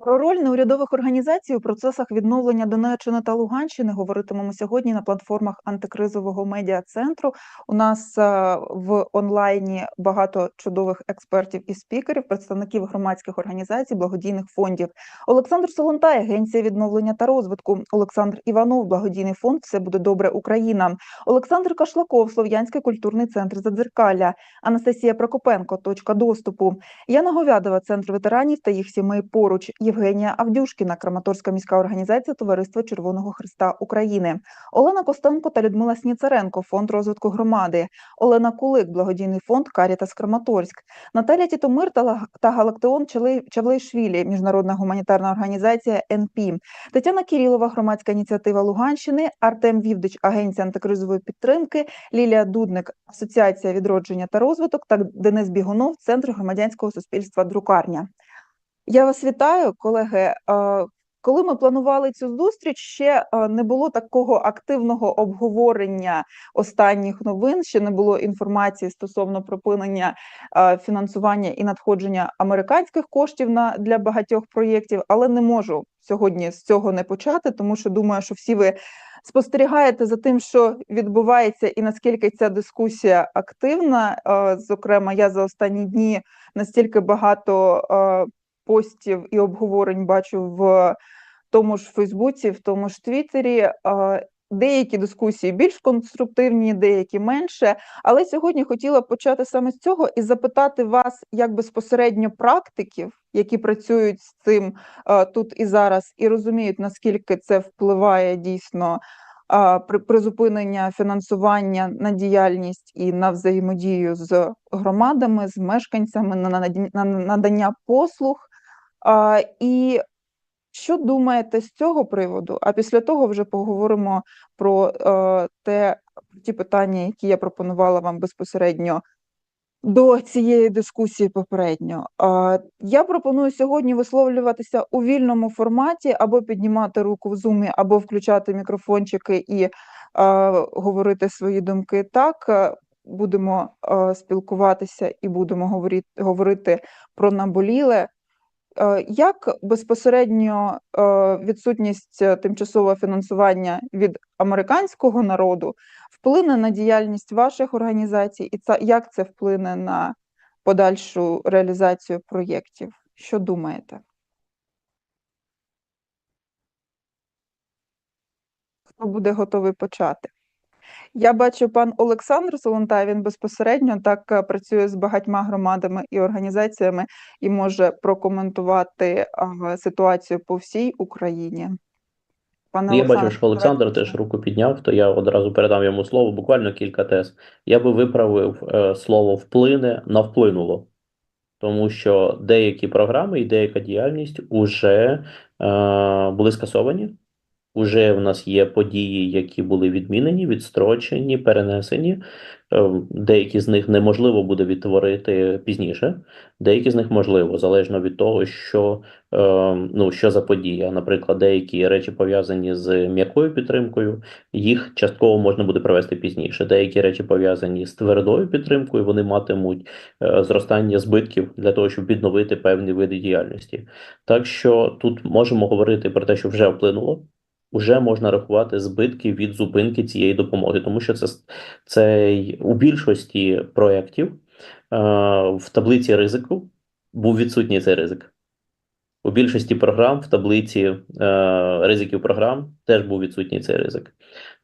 Про роль неурядових організацій у процесах відновлення Донеччини та Луганщини говоритимемо сьогодні на платформах антикризового медіа-центру. У нас е, в онлайні багато чудових експертів і спікерів, представників громадських організацій, благодійних фондів. Олександр Солонтай, Агенція відновлення та розвитку. Олександр Іванов, благодійний фонд Все буде добре Україна. Олександр Кашлаков, Слов'янський культурний центр Задзеркалля. Анастасія Прокопенко, точка доступу. Яна Говядова, центр ветеранів та їх сімей поруч. Євгенія Авдюшкіна, Краматорська міська організація Товариства Червоного Христа України, Олена Костенко та Людмила Сніцаренко, фонд розвитку громади, Олена Кулик, благодійний фонд Карітас Краматорськ, Наталя Тітомир та Галактеон Чавлейшвілі, міжнародна гуманітарна організація НП, Тетяна Кірілова, громадська ініціатива Луганщини, Артем Вівдич, агенція антикризової підтримки, Лілія Дудник, Асоціація відродження та розвиток. Та Денис Бігунов, Центр громадянського суспільства Друкарня. Я вас вітаю, колеги. Коли ми планували цю зустріч, ще не було такого активного обговорення останніх новин. Ще не було інформації стосовно припинення фінансування і надходження американських коштів на для багатьох проєктів, але не можу сьогодні з цього не почати, тому що думаю, що всі ви спостерігаєте за тим, що відбувається, і наскільки ця дискусія активна. Зокрема, я за останні дні настільки багато постів і обговорень бачу в тому ж Фейсбуці, в тому ж Твіттері. Деякі дискусії більш конструктивні, деякі менше. Але сьогодні хотіла почати саме з цього і запитати вас, як безпосередньо практиків, які працюють з цим тут і зараз, і розуміють, наскільки це впливає дійсно при призупинення фінансування на діяльність і на взаємодію з громадами, з мешканцями, на надання послуг. А, І що думаєте з цього приводу? А після того вже поговоримо про е, те, ті питання, які я пропонувала вам безпосередньо до цієї дискусії попередньо. А, Я пропоную сьогодні висловлюватися у вільному форматі, або піднімати руку в зумі, або включати мікрофончики і а, говорити свої думки. Так е, будемо а, спілкуватися і будемо говорити, говорити про наболіле. Е, Як безпосередньо е, відсутність е, тимчасового фінансування від американського народу вплине на діяльність ваших організацій, і це як це вплине на подальшу реалізацію проєктів? Що думаєте? Хто буде готовий почати? Я бачу пан Олександр Солонтай, він безпосередньо так е, працює з багатьма громадами і організаціями і може прокоментувати ситуацію по всій Україні. Пане Я бачу, що Олександр теж руку підняв, то я одразу передам йому слово, буквально кілька тез. Я би виправив е, слово вплине на вплинуло, тому що деякі програми і деяка діяльність уже е, були скасовані. Уже в нас є події, які були відмінені, відстрочені, перенесені. Е, Деякі з них неможливо буде відтворити пізніше, деякі з них можливо, залежно від того, що, е, ну, що за подія. Наприклад, деякі речі пов'язані з м'якою підтримкою, їх частково можна буде провести пізніше. Деякі речі пов'язані з твердою підтримкою, вони матимуть е, зростання збитків для того, щоб відновити певні види діяльності. Так що тут можемо говорити про те, що вже вплинуло. Уже можна рахувати збитки від зупинки цієї допомоги, тому що це, це у більшості проєктів е, в таблиці ризику був відсутній цей ризик. У більшості програм в таблиці е, ризиків програм теж був відсутній цей ризик.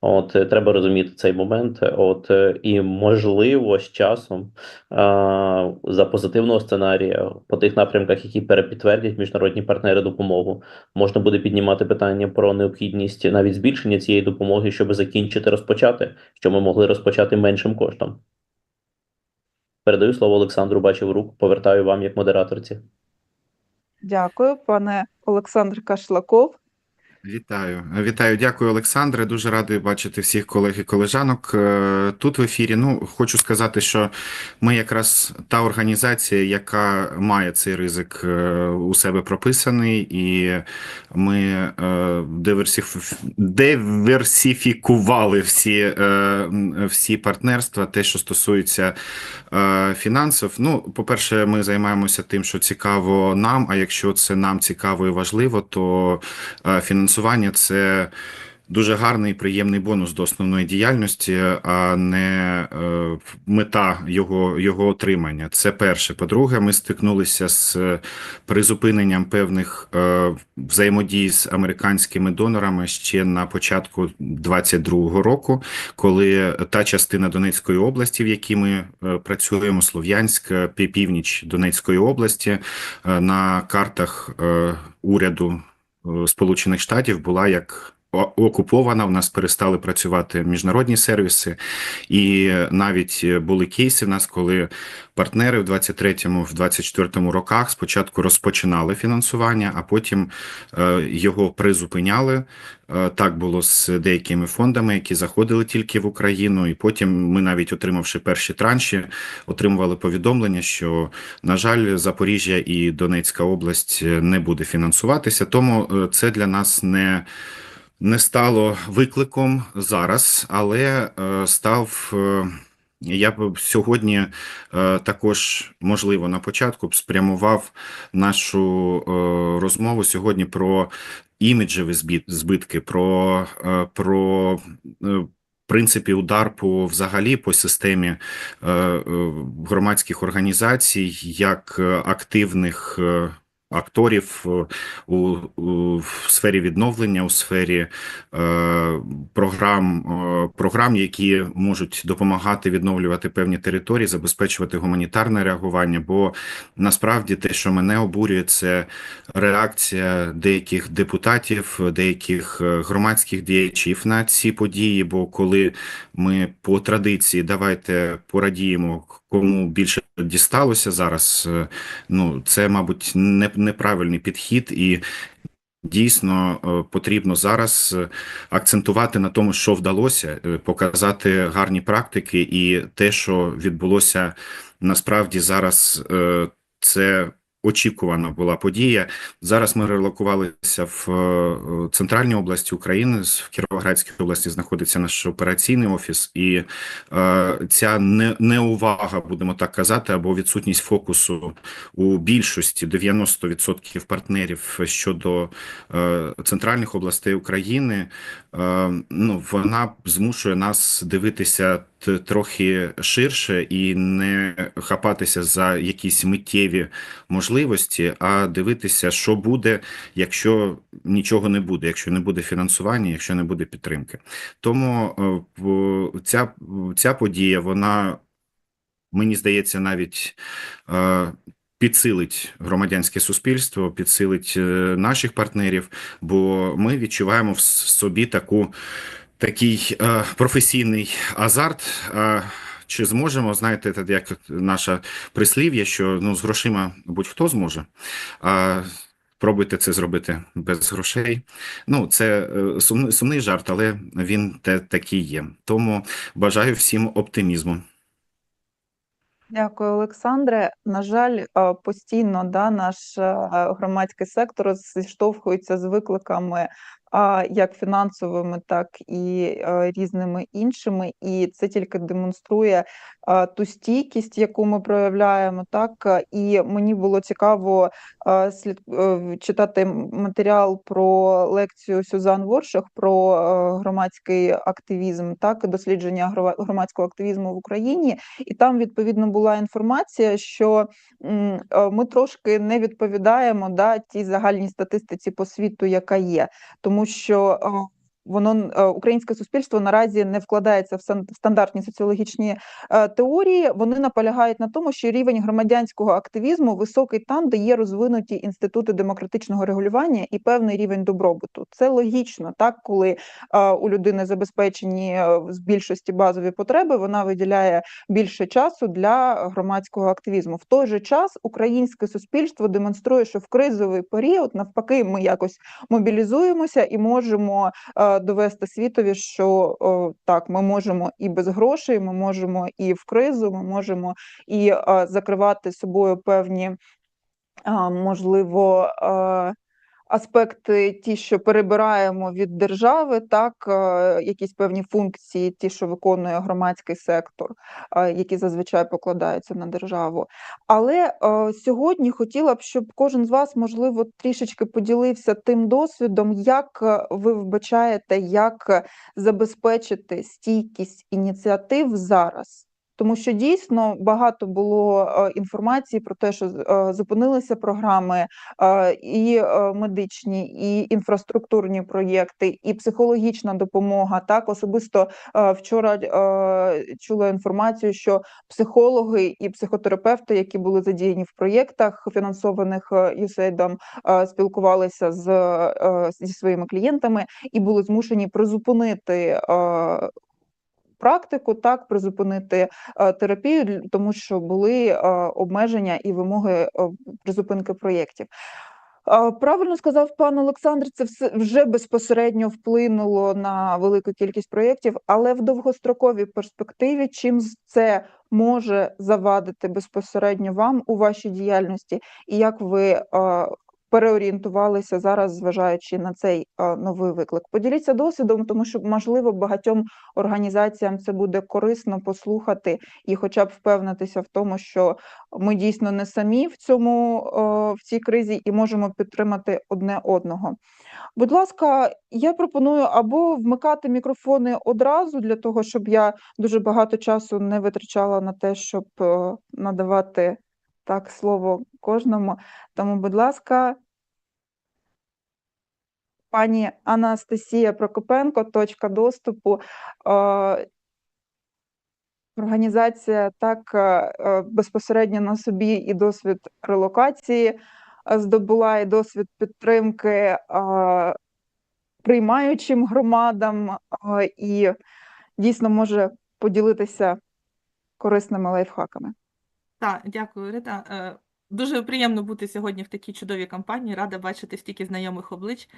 От е, треба розуміти цей момент. От е, і можливо з часом е, за позитивного сценарія по тих напрямках, які перепідтвердять міжнародні партнери допомогу, можна буде піднімати питання про необхідність навіть збільшення цієї допомоги, щоб закінчити розпочати, що ми могли розпочати меншим коштом. Передаю слово Олександру, бачив руку, повертаю вам як модераторці. Дякую, пане Олександр Кашлаков. Вітаю, вітаю, дякую, Олександре. Дуже радий бачити всіх колег і колежанок е, тут в ефірі. Ну, хочу сказати, що ми якраз та організація, яка має цей ризик е, у себе прописаний, і ми е, диверсиф- диверсифікували всі, всі партнерства, те, що стосується фінансів. Ну, по-перше, ми займаємося тим, що цікаво нам. А якщо це нам цікаво і важливо, то е, фінансування це дуже гарний і приємний бонус до основної діяльності, а не е, мета його, його отримання. Це перше. По-друге, ми стикнулися з призупиненням певних е, взаємодій з американськими донорами ще на початку 2022 року, коли та частина Донецької області, в якій ми е, працюємо, Слов'янськ, північ Донецької області, на картах уряду Сполучених Штатів була як окупована. У нас перестали працювати міжнародні сервіси, і навіть е, були кейси в нас, коли партнери в 23-му, в 24-му роках спочатку розпочинали фінансування, а потім е, його призупиняли. Е, Так було з деякими фондами, які заходили тільки в Україну, і потім ми, навіть отримавши перші транші, отримували повідомлення, що на жаль, Запоріжжя і Донецька область не буде фінансуватися. Тому це для нас не, не стало викликом зараз, але е, став. е, Я б сьогодні е, також, можливо, на початку б спрямував нашу розмову сьогодні про іміджеві збитки, про, про принципі удар по взагалі по системі громадських організацій як активних акторів е, у, у в сфері відновлення, у сфері е, програм, е, програм, які можуть допомагати відновлювати певні території, забезпечувати гуманітарне реагування. Бо насправді те, що мене обурює, це реакція деяких депутатів, деяких е, громадських діячів на ці події. Бо коли ми по традиції давайте порадіємо, кому більше дісталося зараз, е, ну це, мабуть, не, неправильний підхід і. Дійсно е, потрібно зараз е, акцентувати на тому, що вдалося, показати гарні практики, і те, що відбулося насправді зараз, це очікувана була подія. Зараз ми релокувалися в е, центральній області України. В Кіровоградській області знаходиться наш операційний офіс, і е, ця не, неувага, будемо так казати, або відсутність фокусу у більшості 90% партнерів щодо е, центральних областей України, е, ну вона змушує нас дивитися трохи ширше і не хапатися за якісь миттєві можливості, а дивитися, що буде, якщо нічого не буде, якщо не буде фінансування, якщо не буде підтримки. Тому е, ця, ця подія, вона мені здається, навіть е, підсилить громадянське суспільство, підсилить е, наших партнерів, бо ми відчуваємо в собі таку такий е, професійний азарт. Е, чи зможемо, знаєте, так як наше прислів'я, що ну з грошима будь-хто зможе. А пробуйте це зробити без грошей. Ну, це е, сумний, сумний жарт, але він те такий є. Тому бажаю всім оптимізму. Дякую, Олександре. На жаль, е, постійно да, наш е, громадський сектор зіштовхується з викликами як фінансовими, так і е, різними іншими, і це тільки демонструє ту стійкість, яку ми проявляємо. Так і мені було цікаво слід е, читати матеріал про лекцію Сюзан Воршах про е, громадський активізм, так дослідження гро- громадського активізму в Україні. І там відповідно була інформація, що е, ми трошки не відповідаємо да, тій загальній статистиці по світу, яка є, тому що воно е, українське суспільство наразі не вкладається в стандартні соціологічні е, теорії. Вони наполягають на тому, що рівень громадянського активізму високий там, де є розвинуті інститути демократичного регулювання і певний рівень добробуту. Це логічно, так коли е, у людини забезпечені з більшості базові потреби, вона виділяє більше часу для громадського активізму. В той же час українське суспільство демонструє, що в кризовий період навпаки ми якось мобілізуємося і можемо довести світові, що о, так, ми можемо і без грошей, ми можемо і в кризу, ми можемо і о, закривати собою певні, о, можливо, е, аспекти, ті, що перебираємо від держави, так, е, якісь певні функції, ті, що виконує громадський сектор, е, які зазвичай покладаються на державу. Але е, сьогодні хотіла б, щоб кожен з вас, можливо, трішечки поділився тим досвідом, як ви вбачаєте, як забезпечити стійкість ініціатив зараз. Тому що дійсно багато було е, інформації про те, що е, зупинилися програми е, і медичні, і інфраструктурні проєкти, і психологічна допомога. Так, особисто вчора чула інформацію, що психологи і психотерапевти, які були задіяні в проєктах, фінансованих е, спілкувалися з зі своїми клієнтами і були змушені призупинити. Практику так призупинити е, терапію, тому що були е, обмеження і вимоги е, призупинки проєктів. Правильно сказав пан Олександр, це все вже безпосередньо вплинуло на велику кількість проєктів, але в довгостроковій перспективі чим це може завадити безпосередньо вам у вашій діяльності, і як ви переорієнтувалися зараз, зважаючи на цей новий виклик? Поділіться досвідом, тому що можливо багатьом організаціям це буде корисно послухати і, хоча б впевнитися в тому, що ми дійсно не самі в цьому в цій кризі і можемо підтримати одне одного. Будь ласка, я пропоную або вмикати мікрофони одразу для того, щоб я дуже багато часу не витрачала на те, щоб надавати так слово кожному. Тому, будь ласка, пані Анастасія Прокопенко, точка доступу. Е, Організація так е, е, безпосередньо на собі і досвід релокації здобула, і досвід підтримки приймаючим громадам, і дійсно може поділитися корисними лайфхаками. Так, дякую, Рита. Е, Дуже приємно бути сьогодні в такій чудовій компанії. Рада бачити стільки знайомих облич.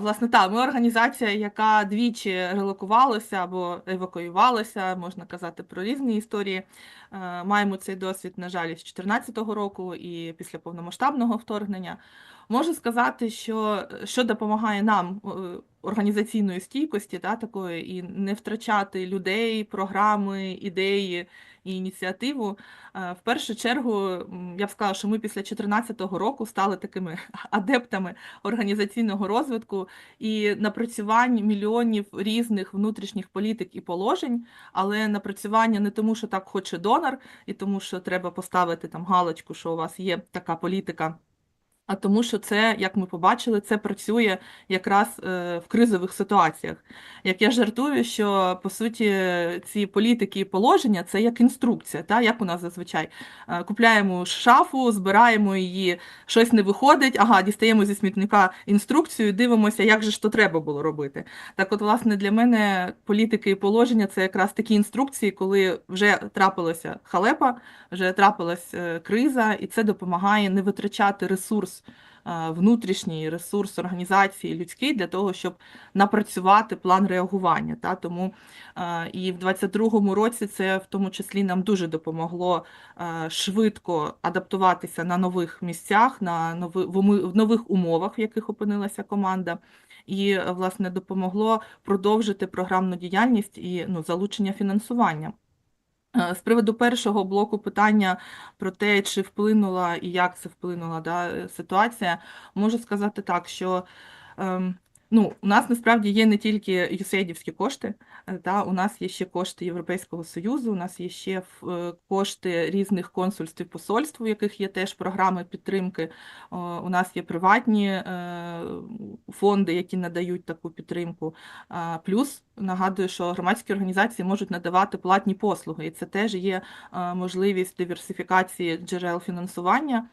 Власне, так, ми організація, яка двічі релокувалася або евакуювалася, можна казати про різні історії. Е, Маємо цей досвід, на жаль, з 2014 року і після повномасштабного вторгнення. Можу сказати, що що допомагає нам е, організаційної стійкості, та, такої, і не втрачати людей, програми, ідеї і ініціативу. Е, В першу чергу, я б сказала, що ми після 2014 року стали такими адептами організаційного розвитку і напрацювань мільйонів різних внутрішніх політик і положень, але напрацювання не тому, що так хоче донор, і тому, що треба поставити там галочку, що у вас є така політика. А тому, що це, як ми побачили, це працює якраз е, в кризових ситуаціях. Як я жартую, що по суті ці політики і положення це як інструкція, та як у нас зазвичай Е, купляємо шафу, збираємо її, щось не виходить. Ага, дістаємо зі смітника інструкцію, дивимося, як же ж то треба було робити. Так, от, власне, для мене політики і положення це якраз такі інструкції, коли вже трапилася халепа, вже трапилась е, криза, і це допомагає не витрачати ресурс. Е, Внутрішній ресурс організації людський для того, щоб напрацювати план реагування. Та? Тому е, і в 22-му році це в тому числі нам дуже допомогло е, швидко адаптуватися на нових місцях, на нови, в нових умовах, в яких опинилася команда. І, власне, допомогло продовжити програмну діяльність і ну, залучення фінансування. Е, З приводу першого блоку питання про те, чи вплинула і як це вплинула да, ситуація, можу сказати так, що ем, Ну, у нас насправді є не тільки USAID-івські кошти, е, та у нас є ще кошти Європейського Союзу, у нас є ще е, кошти різних консульств і посольств, у яких є теж програми підтримки. У нас є приватні е, фонди, які надають таку підтримку. Плюс нагадую, що громадські організації можуть надавати платні послуги, і це теж є можливість диверсифікації джерел фінансування.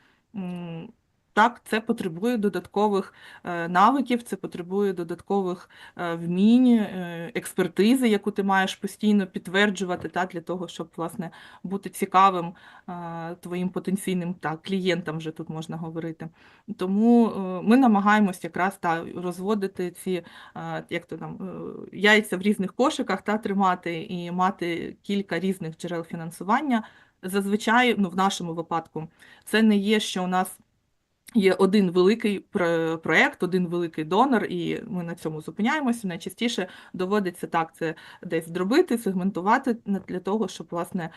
Так, це потребує додаткових е, навиків, це потребує додаткових е, вмінь, е, експертизи, яку ти маєш постійно підтверджувати та, для того, щоб власне бути цікавим твоїм потенційним та, клієнтам, вже тут можна говорити. Тому ми намагаємось якраз та, розводити ці як то там, яйця в різних кошиках та, тримати і мати кілька різних джерел фінансування. Зазвичай, ну, в нашому випадку, це не є, що у нас є один великий про- проект, один великий донор, і ми на цьому зупиняємося. Найчастіше доводиться так це десь дробити, сегментувати для того, щоб власне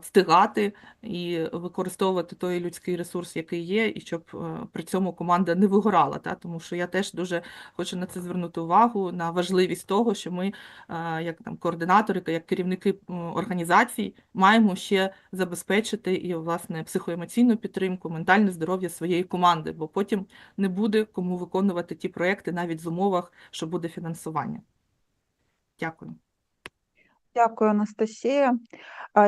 встигати і використовувати той людський ресурс, який є, і щоб е, при цьому команда не вигорала. Та? Тому що я теж дуже хочу на це звернути увагу на важливість того, що ми, е, як там координатори, як керівники організацій, маємо ще забезпечити і власне психоемоційну підтримку, ментальне здоров'я своєї команди, бо потім не буде кому виконувати ті проекти навіть в умовах, що буде фінансування. Дякую. Дякую, Анастасія.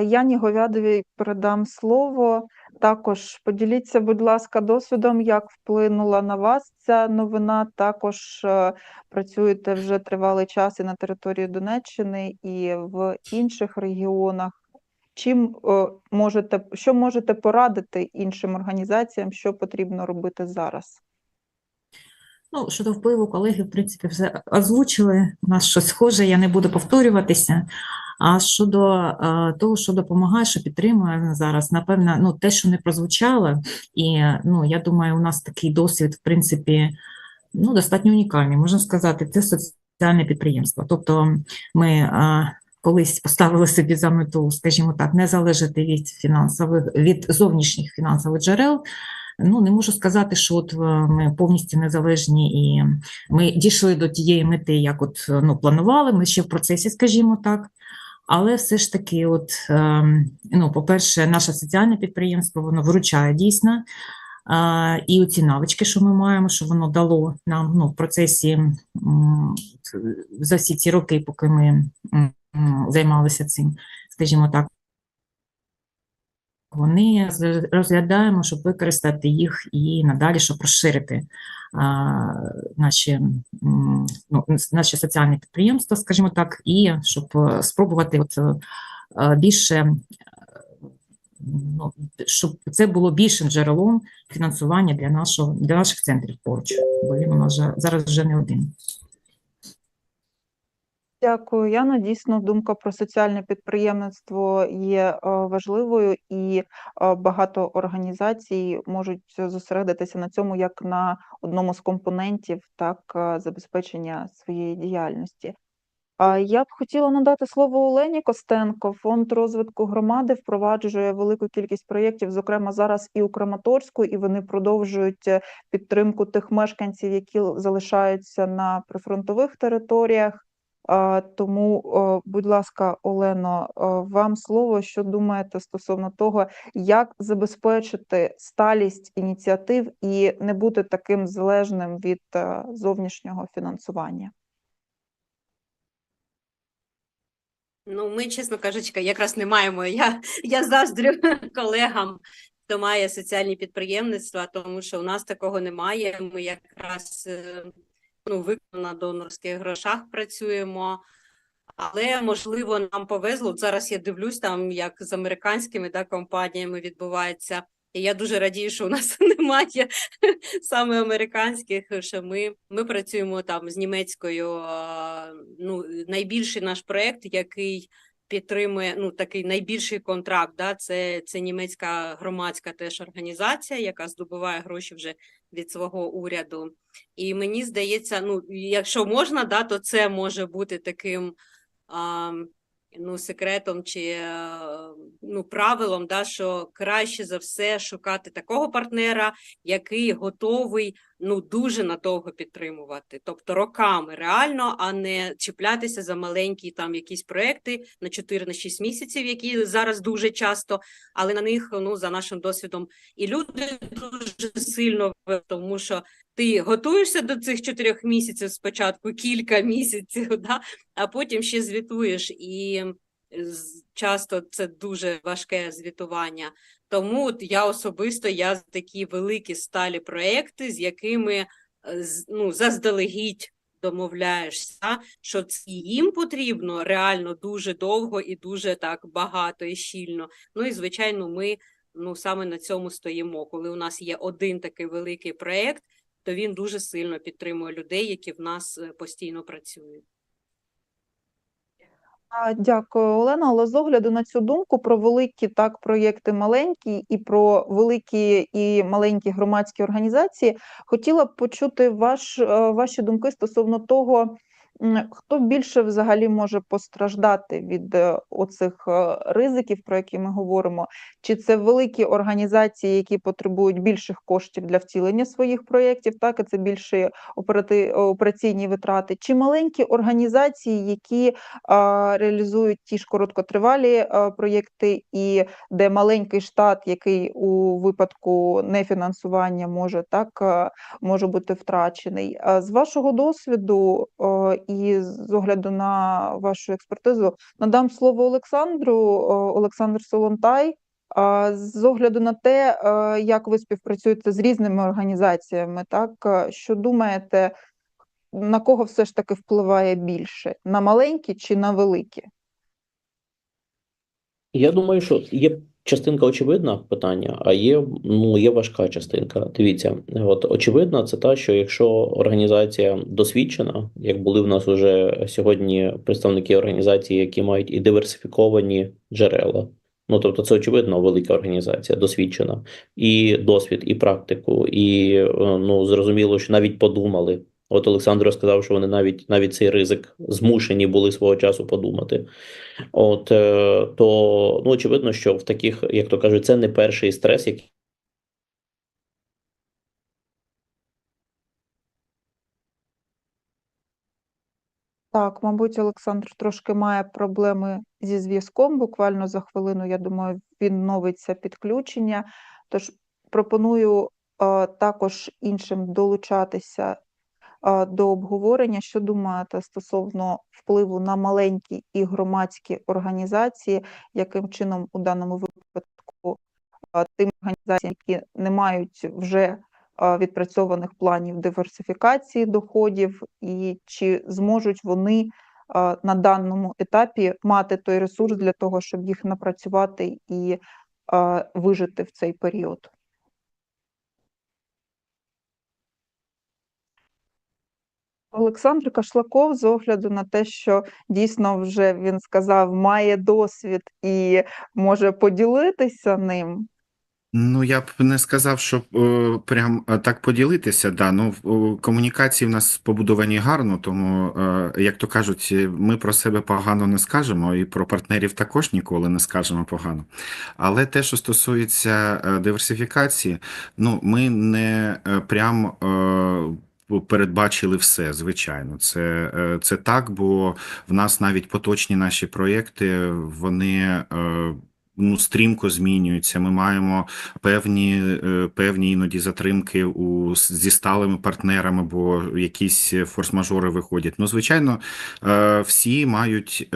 Яні Говядовій передам слово. Також поділіться, будь ласка, досвідом, як вплинула на вас ця новина. Також е, працюєте вже тривалий час і на території Донеччини, і в інших регіонах. Чим е, можете, що можете порадити іншим організаціям, що потрібно робити зараз? Ну, щодо впливу, колеги, в принципі, все озвучили. У нас щось схоже, я не буду повторюватися. А щодо е, того, що допомагає, що підтримує зараз, напевно, ну, те, що не прозвучало, і ну, я думаю, у нас такий досвід, в принципі, ну, достатньо унікальний. Можна сказати, це соціальне підприємство. Тобто ми е, колись поставили собі за мету, скажімо так, не залежати від фінансових, від зовнішніх фінансових джерел. Ну, не можу сказати, що от е, ми повністю незалежні і ми дійшли до тієї мети, як от е, ну, планували. Ми ще в процесі, скажімо так. Але все ж таки, от, ем, ну, по-перше, наше соціальне підприємство воно виручає дійсно. І оці навички, що ми маємо, що воно дало нам ну, в процесі за всі ці роки, поки ми займалися цим, скажімо так, вони розглядаємо, щоб використати їх і надалі, щоб розширити а, наші, ну, наші соціальні підприємства, скажімо так, і щоб е, спробувати от, е, більше, е, ну, щоб це було більшим джерелом фінансування для нашого для наших центрів поруч, бо він у нас зараз вже не один. Дякую, Яна. Дійсно, думка про соціальне підприємництво є е, важливою, і е, багато організацій можуть зосередитися на цьому як на одному з компонентів так е, забезпечення своєї діяльності. Я б хотіла надати слово Олені Костенко. Фонд розвитку громади впроваджує велику кількість проєктів, зокрема зараз і у Краматорську, і вони продовжують підтримку тих мешканців, які залишаються на прифронтових територіях. Тому, будь ласка, Олено, вам слово. Що думаєте стосовно того, як забезпечити сталість ініціатив і не бути таким залежним від е, зовнішнього фінансування? Ну, ми, чесно кажучи, якраз не маємо. Я, я заздрю колегам, хто має соціальні підприємництва, тому що у нас такого немає. Ми якраз е, ну, виключно на донорських грошах працюємо. Але можливо нам повезло. Зараз я дивлюсь там, як з американськими да, компаніями відбувається. І я дуже радію, що у нас немає саме американських. Що ми, ми працюємо там з німецькою. Ну, найбільший наш проект, який підтримує ну такий найбільший контракт. Да, це, це німецька громадська теж організація, яка здобуває гроші вже від свого уряду. І мені здається, ну якщо можна, да, то це може бути таким. А, Ну, секретом чи е, ну, правилом, да, що краще за все шукати такого партнера, який готовий ну дуже надовго підтримувати, тобто роками реально, а не чіплятися за маленькі там якісь проекти на 4 на 6 місяців, які зараз дуже часто, але на них ну за нашим досвідом і люди дуже сильно тому що ти готуєшся до цих чотирьох місяців спочатку кілька місяців, да, а потім ще звітуєш. І часто це дуже важке звітування. Тому от я особисто я за такі великі сталі проекти, з якими е, ну, заздалегідь домовляєшся, що це їм потрібно реально дуже довго і дуже так багато і щільно. Ну і звичайно, ми ну саме на цьому стоїмо. Коли у нас є один такий великий проект, то він дуже сильно підтримує людей, які в нас е, постійно працюють. Дякую, Олена. Але з огляду на цю думку про великі так проєкти маленькі і про великі і маленькі громадські організації, хотіла б почути ваш, е, ваші думки стосовно того, хто більше взагалі може постраждати від е, оцих е, ризиків, про які ми говоримо. Чи це великі організації, які потребують більших коштів для втілення своїх проєктів, так і це більші операційні витрати, чи маленькі організації, які реалізують ті ж короткотривалі проєкти, і де маленький штат, який у випадку нефінансування може так може бути втрачений. З вашого досвіду і з огляду на вашу експертизу надам слово Олександру. О, Олександр Солонтай. З огляду на те, як ви співпрацюєте з різними організаціями, так що думаєте, на кого все ж таки впливає більше? На маленькі чи на великі? Я думаю, що є частинка очевидна питання, а є, ну, є важка частинка. Дивіться, от очевидна це та, що якщо організація досвідчена, як були в нас уже сьогодні представники організації, які мають і диверсифіковані джерела. Ну, тобто, це очевидно велика організація, досвідчена, і досвід, і практику, і е, ну, зрозуміло, що навіть подумали. От Олександр розказав, що вони навіть навіть цей ризик змушені були свого часу подумати. От е, то ну очевидно, що в таких, як то кажуть, це не перший стрес, який Так, мабуть, Олександр трошки має проблеми зі зв'язком. Буквально за хвилину, я думаю, відновиться підключення. Тож пропоную е, також іншим долучатися до обговорення. Що думаєте стосовно впливу на маленькі і громадські організації, яким чином у даному випадку тим організаціям, які не мають вже відпрацьованих планів диверсифікації доходів, і чи зможуть вони на даному етапі мати той ресурс для того, щоб їх напрацювати і вижити в цей період? Олександр Кашлаков, з огляду на те, що дійсно вже він сказав, має досвід і може поділитися ним. Ну, я б не сказав, що е, прям е, так поділитися. Да, ну комунікації в нас побудовані гарно, тому, е, як то кажуть, ми про себе погано не скажемо, і про партнерів також ніколи не скажемо погано. Але те, що стосується диверсифікації, ну ми не прям. е, Передбачили все, звичайно, це, е, це так, бо в нас навіть поточні наші проєкти, вони е, ну, стрімко змінюються. Ми маємо певні, е, певні іноді затримки у, зі сталими партнерами, бо якісь форс-мажори виходять. Ну, звичайно, всі мають,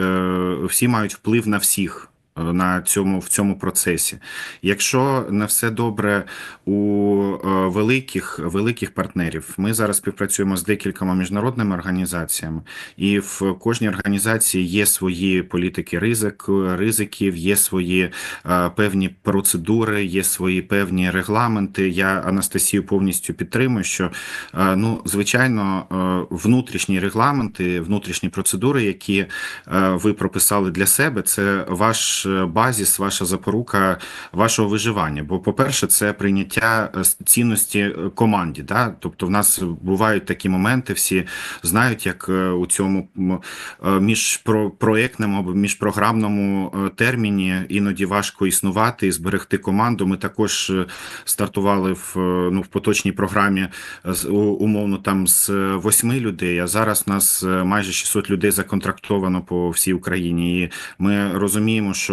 всі мають вплив на всіх. На цьому в цьому процесі, якщо не все добре у е, великих великих партнерів, ми зараз співпрацюємо з декількома міжнародними організаціями, і в кожній організації є свої політики ризик, ризиків, є свої е, певні процедури, є свої певні регламенти. Я Анастасію повністю підтримую, що е, ну, звичайно, внутрішні регламенти, внутрішні процедури, які ви прописали для себе, це ваш базіс, ваша запорука вашого виживання. Бо, по-перше, це прийняття е, цінності е, команді. Да? Тобто, в нас бувають такі моменти, всі знають, як е, у цьому міжпроектному або міжпрограмному терміні іноді важко існувати і зберегти команду. Ми також стартували в, ну, в поточній програмі умовно там з восьми людей. А зараз нас майже 600 людей законтрактовано по всій Україні. І ми розуміємо, що